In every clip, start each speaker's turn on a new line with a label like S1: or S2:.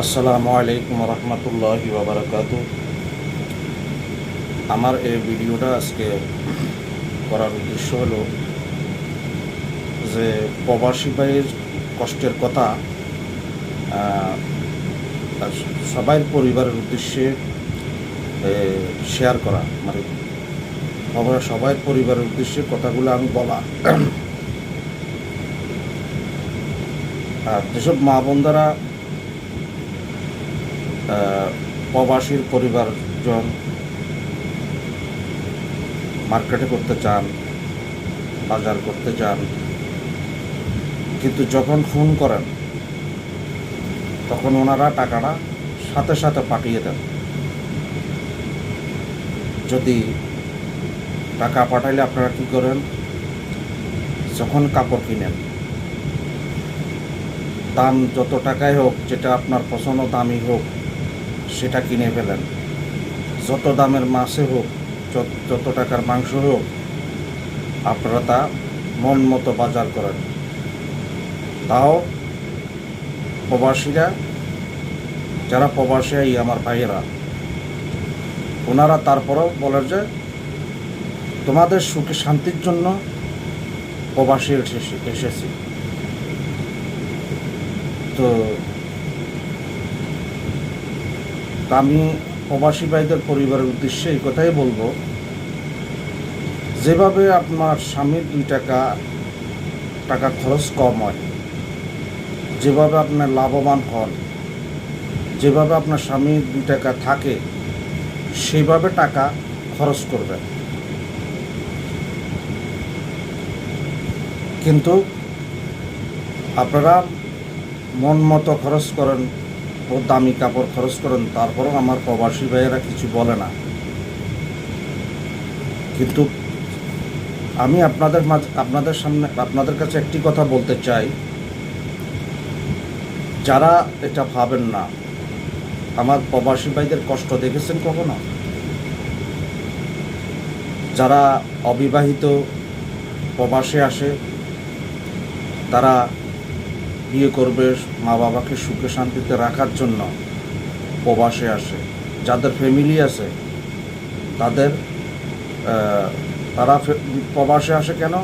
S1: আসসালামু আলাইকুম রহমতুল্লাহি বাবরকাত আমার এই ভিডিওটা আজকে করার উদ্দেশ্য হলো যে প্রবাসী ভাইয়ের কষ্টের কথা সবাই পরিবারের উদ্দেশ্যে শেয়ার করা। মানে আমরা সবাই পরিবারের উদ্দেশ্যে কথাগুলো আমি বলা। আর যেসব মা বোনদারা প্রবাসীর পরিবারজন মার্কেটে করতে চান, বাজার করতে চান, কিন্তু যখন ফোন করেন, তখন ওনারা টাকাটা সাথে সাথে পাঠিয়ে দেন। যদি টাকা পাঠাইলে আপনারা কি করেন? যখন কাপড় কিনেন, দাম যত টাকাই হোক, যেটা আপনার পছন্দ দামি হোক সেটা কিনে ফেলেন। যত দামের মাছে হোক, যত- টাকার মাংস হোক, আপনারা তা মন মতো বাজার করেন। তাও প্রবাসীরা, যারা প্রবাসী এই আমার ভাইয়েরা, ওনারা তারপরেও বলেন যে, তোমাদের সুখে শান্তির জন্য প্রবাসী এসেছি। তো তা আমি প্রবাসী ভাইদের পরিবারের উদ্দেশ্যে এই কথাই বলব। যেভাবে আপনার স্বামীর দুই টাকা টাকা খরচ কম হয়, যেভাবে আপনার লাভবান হন, যেভাবে আপনার স্বামী দুই টাকা থাকে সেইভাবে টাকা খরচ করবেন। কিন্তু আপনারা মন মতো খরচ করেন ও দামি কাপড় খরচ করেন, তারপরও আমার প্রবাসী ভাইয়েরা কিছু বলে না। কিন্তু আমি আপনাদের মাঝ, আপনাদের সামনে, আপনাদের কাছে একটি কথা বলতে চাই। যারা এটা ভাবেন না, আমার প্রবাসী ভাইদের কষ্ট দেখেছেন কখনো? যারা অবিবাহিত প্রবাসে আসে, তারা বিয়ে করবে মা বাবাকে সুখে শান্তিতে রাখার জন্য প্রবাসে আসে। যাদের ফ্যামিলি আছে, তাদের তারা প্রবাসে আসে কেন?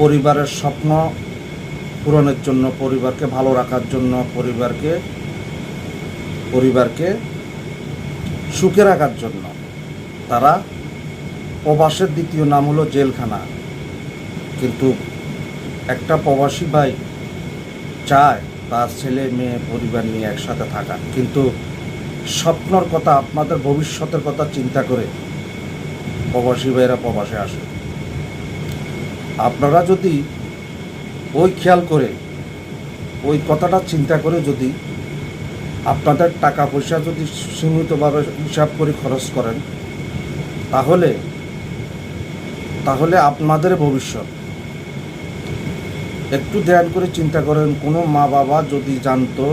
S1: পরিবারের স্বপ্ন পূরণের জন্য, পরিবারকে ভালো রাখার জন্য, পরিবারকে পরিবারকে সুখে রাখার জন্য। তারা প্রবাসের দ্বিতীয় নাম হলো জেলখানা। কিন্তু একটা প্রবাসী ভাই চায় তার ছেলে, মেয়ে, পরিবার নিয়ে একসাথে থাকা। কিন্তু স্বপ্নর কথা, আপনাদের ভবিষ্যতের কথা চিন্তা করে প্রবাসী ভাইয়েরা প্রবাসে আসে। আপনারা যদি ওই খেয়াল করে, ওই কথাটা চিন্তা করে যদি আপনাদের টাকা পয়সা যদি সীমিতভাবে হিসাব করে খরচ করেন, তাহলে তাহলে আপনাদের ভবিষ্যৎ একটু ধ্যান করে চিন্তা করেন, কোনো মা বাবা যদি জানতো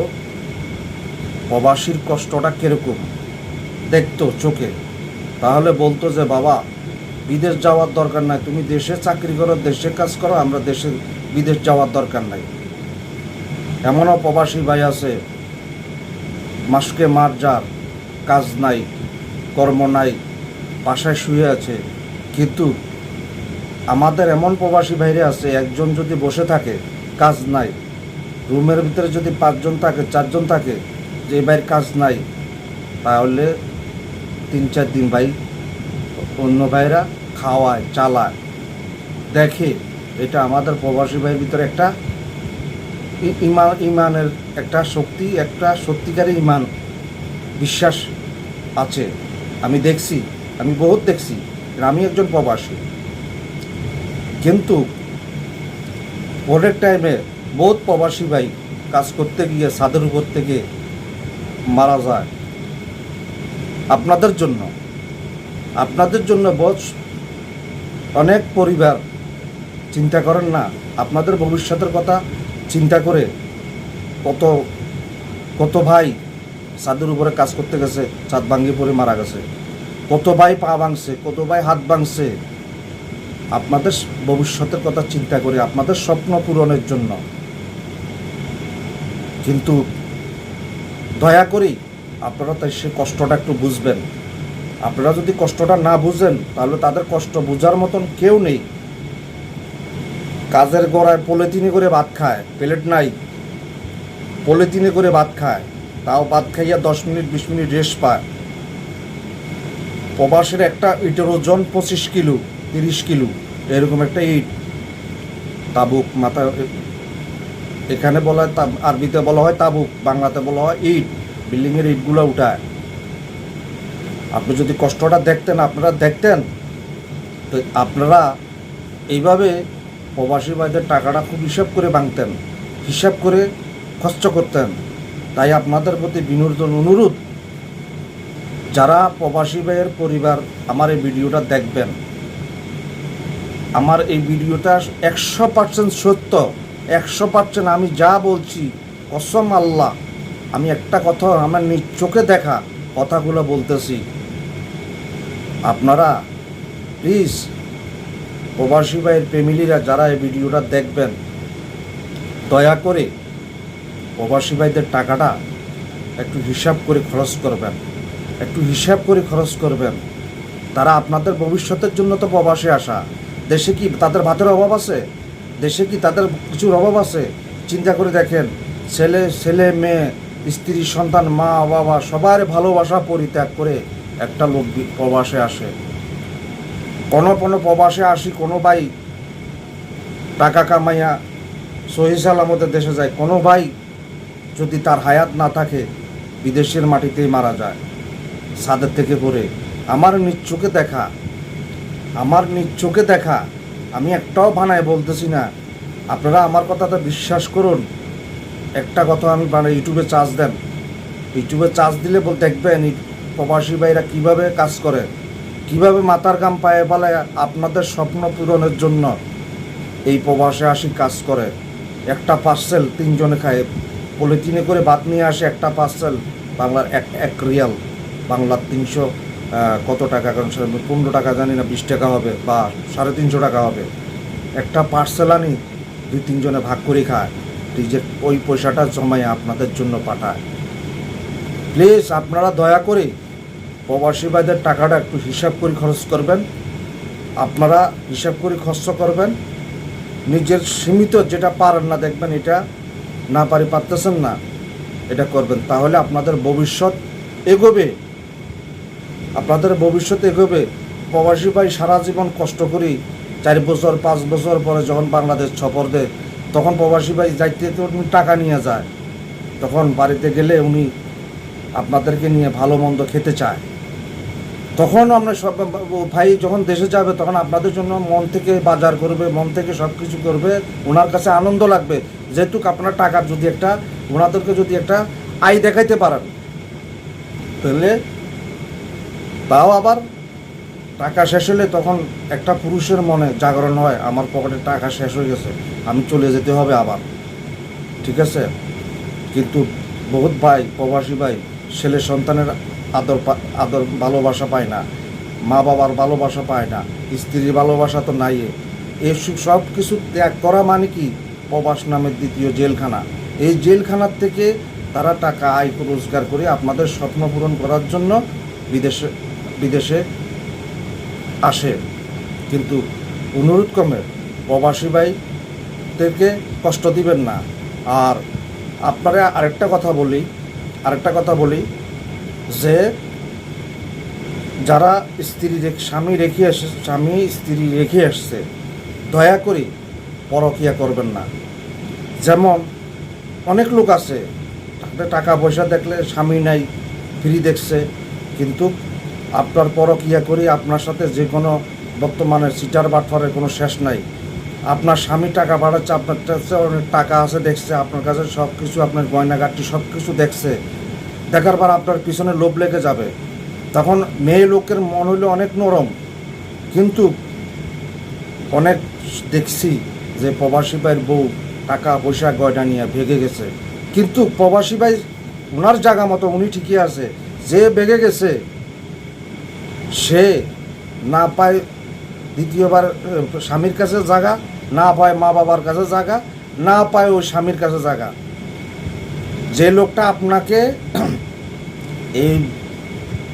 S1: প্রবাসীর কষ্টটা কীরকম দেখতো চোখে, তাহলে বলতো যে, বাবা, বিদেশ যাওয়ার দরকার নাই। তুমি দেশে চাকরি করো, দেশে কাজ করো, আমরা দেশে বিদেশ যাওয়ার দরকার নাই। এমনও প্রবাসী ভাই আছে, মাসকে মার যার কাজ নাই, কর্ম নাই, বাসায় শুয়ে আছে, কিন্তু আমাদের এমন প্রবাসী বাইরে আছে, একজন যদি বসে থাকে, কাজ নাই। রুমের ভিতরে যদি পাঁচজন থাকে, চারজন থাকে, যে ভাইয়ের কাজ নাই, তাহলে তিন চার দিন ভাই অন্য ভাইরা খাওয়ায়, চালায়। দেখে, এটা আমাদের প্রবাসী ভাইয়ের ভিতরে একটা ইমান, ইমানের একটা শক্তি, একটা সত্যিকারী ইমান, বিশ্বাস আছে। আমি দেখছি, আমি বহুত দেখছি আমি একজন প্রবাসী। কিন্তু পরের টাইমে বহুত প্রবাসী ভাই কাজ করতে গিয়ে ছাদের উপর থেকে মারা যায়। আপনাদের জন্য আপনাদের জন্য বস অনেক পরিবার চিন্তা করেন না, আপনাদের ভবিষ্যতের কথা চিন্তা করে কত কত ভাই ছাদের উপরে কাজ করতে গেছে, ছাদ ভাঙ্গি পড়ে মারা গেছে। কত ভাই পা ভাঙছে, কত ভাই হাত ভাঙছে আপনাদের ভবিষ্যতের কথা চিন্তা করে আপনাদের স্বপ্ন পূরণের জন্য। কিন্তু দয়া করি আপনারা তাই সে কষ্টটা একটু বুঝবেন। আপনারা যদি কষ্টটা না বুঝেন, তাহলে তাদের কষ্ট বোঝার মতন কেউ নেই। কাজের গড়ায় পলিথিনে করে ভাত খায়, প্লেট নাই। পলিথিনে করে ভাত খায়, তাও ভাত খাইয়া দশ মিনিট, বিশ মিনিট রেস্ট পায়। প্রবাসের একটা ইটের ওজন পঁচিশ কিলো। তিরিশ কিলো, এরকম একটা ইট তাবুক মাথা, এখানে বলা হয় আরবিতে বলা হয় তাবুক, বাংলাতে বলা হয় ইট বিল্ডিংয়ের ইটগুলো উঠায়। আপনি যদি কষ্টটা দেখতেন, আপনারা দেখতেন, তো আপনারা এইভাবে প্রবাসী ভাইদের টাকাটা খুব হিসাব করে ভাঙতেন হিসাব করে খরচ করতেন। তাই আপনাদের প্রতি বিনোদন অনুরোধ, যারা প্রবাসী ভাইয়ের পরিবার আমার এই ভিডিওটা দেখবেন আমার এই ভিডিওটা একশো পার্সেন্ট সত্য। একশো পার্সেন্ট আমি যা বলছি, কসম আল্লাহ। আমি একটা কথা আমার নিজ চোখে দেখা কথাগুলো বলতেছি। আপনারা প্লিজ প্রবাসী ভাইয়ের ফ্যামিলিরা যারা এই ভিডিওটা দেখবেন, দয়া করে প্রবাসী ভাইদের টাকাটা একটু হিসাব করে খরচ করবেন। একটু হিসাব করে খরচ করবেন। তারা আপনাদের ভবিষ্যতের জন্য তো প্রবাসে আসা। দেশে কি তাদের ভাতের অভাব আছে? দেশে কি তাদের কিছুর অভাব আছে? চিন্তা করে দেখেন, ছেলে ছেলে, মেয়ে, স্ত্রী, সন্তান, মা, বাবা, সবার ভালোবাসা পরিত্যাগ করে একটা লোক প্রবাসে আসে। কোনো কোনো প্রবাসে আসি, কোনো ভাই টাকা কামাইয়া সহি সালামতের দেশে যায়, কোনো ভাই যদি তার হায়াত না থাকে, বিদেশের মাটিতেই মারা যায়। ছাদের থেকে পড়ে। আমার নিজ চোখে দেখা আমার নিজ চোখে দেখা, আমি একটাও বানায় বলতেছি না। আপনারা আমার কথাটা বিশ্বাস করুন। একটা কথা আমি বানাই, ইউটিউবে চার্জ দেন। ইউটিউবে চার্জ দিলে বল দেখবেন প্রবাসী ভাইরা কীভাবে কাজ করে, কীভাবে মাথার গাম পায়ে পালায় আপনাদের স্বপ্ন পূরণের জন্য এই প্রবাসে আসি কাজ করে। একটা পার্সেল তিনজনে খায় পলিথিনে করে ভাত নিয়ে আসে একটা পার্সেল বাংলার এক এক রিয়াল বাংলার তিনশো কত টাকা? কারণ পনেরো টাকা জানি না, বিশ টাকা হবে বা সাড়ে তিনশো টাকা হবে। একটা পার্সেল আনি, দুই তিনজনে ভাগ করে খায়। নিজের ওই পয়সাটা জমাই আপনাদের জন্য পাঠায়। প্লিজ আপনারা দয়া করে প্রবাসী ভাইদের টাকাটা একটু হিসাব করে খরচ করবেন। আপনারা হিসাব করে খরচ করবেন। নিজের সীমিত যেটা পারেন না দেখবেন এটা না পারি পারতেছেন না, এটা করবেন। তাহলে আপনাদের ভবিষ্যৎ এগোবে। আপনাদের ভবিষ্যৎ এগোবে প্রবাসী ভাই সারা জীবন কষ্ট করি চার বছর, পাঁচ বছর পরে যখন বাংলাদেশ সফর দেয়, তখন প্রবাসী ভাই যাইতে তো উনি টাকা নিয়ে যায়। তখন বাড়িতে গেলে উনি আপনাদেরকে নিয়ে ভালো মন্দ খেতে চায়। তখন আমরা সব ভাই যখন দেশে যাবে, তখন আপনাদের জন্য মন থেকে বাজার করবে, মন থেকে সব কিছু করবে ওনার কাছে আনন্দ লাগবে। যেহেতু আপনার টাকার যদি একটা ওনাদেরকে যদি একটা আয় দেখাইতে পারেন, তাহলে তাও আবার টাকা শেষ হলে তখন একটা পুরুষের মনে জাগরণ হয়, আমার পকেটে টাকা শেষ হয়ে গেছে, আমি চলে যেতে হবে আবার। ঠিক আছে? কিন্তু বহুত ভাই, প্রবাসী ভাই, ছেলে সন্তানের আদর আদর ভালোবাসা পায় না মা বাবার ভালোবাসা পায় না, স্ত্রীর ভালোবাসা তো নাই এই সব কিছু ত্যাগ করা মানে কি? প্রবাস নামের দ্বিতীয় জেলখানা। এই জেলখানার থেকে তারা টাকা আয় রোজগার করে আপনাদের স্বপ্ন পূরণ করার জন্য বিদেশে বিদেশে আসে। কিন্তু অনুরোধ কমে প্রবাসী ভাইদেরকে কষ্ট দিবেন না। আর আপনারা আরেকটা কথা বলি, আরেকটা কথা বলি যে যারা স্ত্রী স্বামী রেখে আসে, স্বামী স্ত্রী রেখে আসছে, দয়া করে পরকিয়া করবেন না। যেমন অনেক লোক আছে, টাকা পয়সা দেখলে স্বামী নাই, ফ্রি দেখছে, কিন্তু আপনার পরকিয়া করি, আপনার সাথে যে কোনো বর্তমানে সিটার বাটফারের কোনো শেষ নাই। আপনার স্বামী টাকা বাড়াচ্ছে, আপনার কাছে অনেক টাকা আছে, দেখছে, আপনার কাছে সব কিছু আপনার গয়নাগাটি সব কিছু দেখছে। দেখার পর আপনার পিছনে লোভ লেগে যাবে। তখন মেয়ে লোকের মন হইল অনেক নরম। কিন্তু অনেক দেখছি যে প্রবাসী ভাইয়ের বউ টাকা পয়সা গয়না নিয়ে ভেগে গেছে। কিন্তু প্রবাসী ভাই ওনার জায়গা মতো, উনি ঠিকই আছে। যে ভেগে গেছে সে না পায় দ্বিতীয়বার স্বামীর কাছে জায়গা না পায় মা বাবার কাছে জায়গা না পায় ওই স্বামীর কাছে জায়গা যে লোকটা আপনাকে এই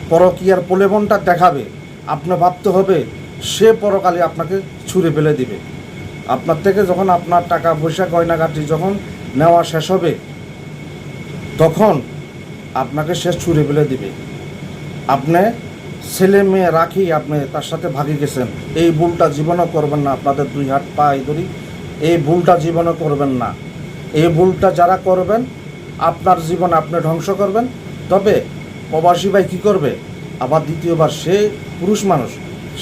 S1: পরকীয়ার প্রলেবনটা দেখাবে, আপনি ভাবতে হবে, সে পরকালে আপনাকে ছুঁড়ে ফেলে দিবে। আপনার থেকে যখন আপনার টাকা পয়সা, গয়নাগাটি যখন নেওয়া শেষ হবে, তখন আপনাকে সে ছুঁড়ে ফেলে দিবে। আপনি ছেলে মেয়ে রাখি আপনি তার সাথে ভাগে গেছেন। এই ভুলটা জীবনও করবেন না, আপনাদের দুই হাত পা এই ধরি। এই ভুলটা জীবনও করবেন না। এই ভুলটা যারা করবেন, আপনার জীবন আপনি ধ্বংস করবেন। তবে প্রবাসী ভাই কী করবে? আবার দ্বিতীয়বার সে পুরুষ মানুষ,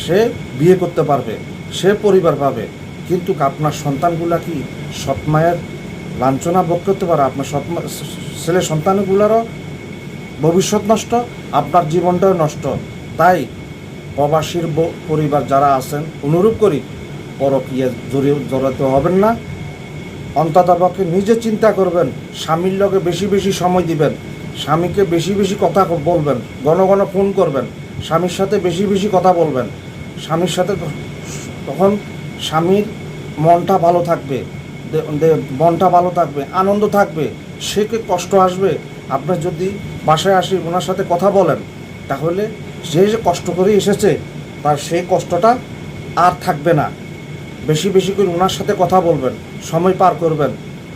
S1: সে বিয়ে করতে পারবে, সে পরিবার পাবে। কিন্তু আপনার সন্তানগুলা কি সৎ মায়ের লাঞ্ছনা ভোগ করতে পারে? আপনার সৎ ছেলে সন্তানগুলোরও ভবিষ্যৎ নষ্ট, আপনার জীবনটাও নষ্ট। তাই প্রবাসীর পরিবার যারা আছেন, অনুরূপ করি, পরকীয়া জড়িয়ে জড়াতে হবেন না। অন্ততপক্ষে নিজে চিন্তা করবেন, স্বামীর লগে বেশি বেশি সময় দিবেন, স্বামীকে বেশি বেশি কথা বলবেন, ঘন ঘন ফোন করবেন, স্বামীর সাথে বেশি বেশি কথা বলবেন। স্বামীর সাথে তখন স্বামীর মনটা ভালো থাকবে মনটা ভালো থাকবে, আনন্দ থাকবে, সে কষ্ট আসবে। আপনি যদি বাসায় আসি ওনার সাথে কথা বলেন, তাহলে যে যে কষ্ট করে এসেছে, তার সেই কষ্টটা আর থাকবে না। বেশি বেশি করে ওনার সাথে কথা বলবেন, সময় পার করবেন।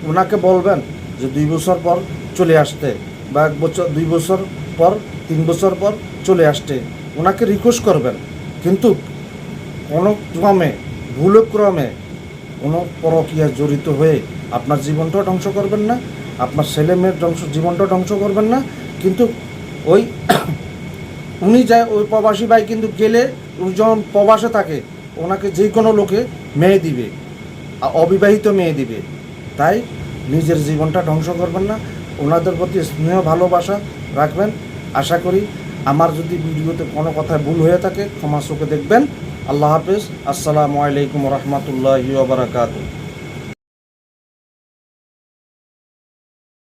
S1: ওনাকে বলবেন যে দুই বছর পর চলে আসতে বা এক বছর, দুই বছর পর, তিন বছর পর চলে আসতে। ওনাকে রিকোয়েস্ট করবেন। কিন্তু কোনো ক্রমে ভুলক্রমে কোনো পরকীয়া জড়িত হয়ে আপনার জীবনটাও ধ্বংস করবেন না, আপনার ছেলে মেয়ের ধ্বংস, জীবনটাও ধ্বংস করবেন না। কিন্তু ওই উনি যায়, ওই প্রবাসী ভাই কিন্তু গেলে উনি যখন প্রবাসে থাকে, ওনাকে যে কোনো লোকে মেয়ে দিবে অবিবাহিত মেয়ে দিবে। তাই নিজের জীবনটা ধ্বংস করবেন না। ওনাদের প্রতি স্নেহ, ভালোবাসা রাখবেন। আশা করি আমার যদি ভিডিওতে কোনো কথায় ভুল হয়ে থাকে, ক্ষমা চোখে দেখবেন। আল্লাহ হাফেজ। আসসালামু আলাইকুম রহমতুল্লাহি বারাকাতু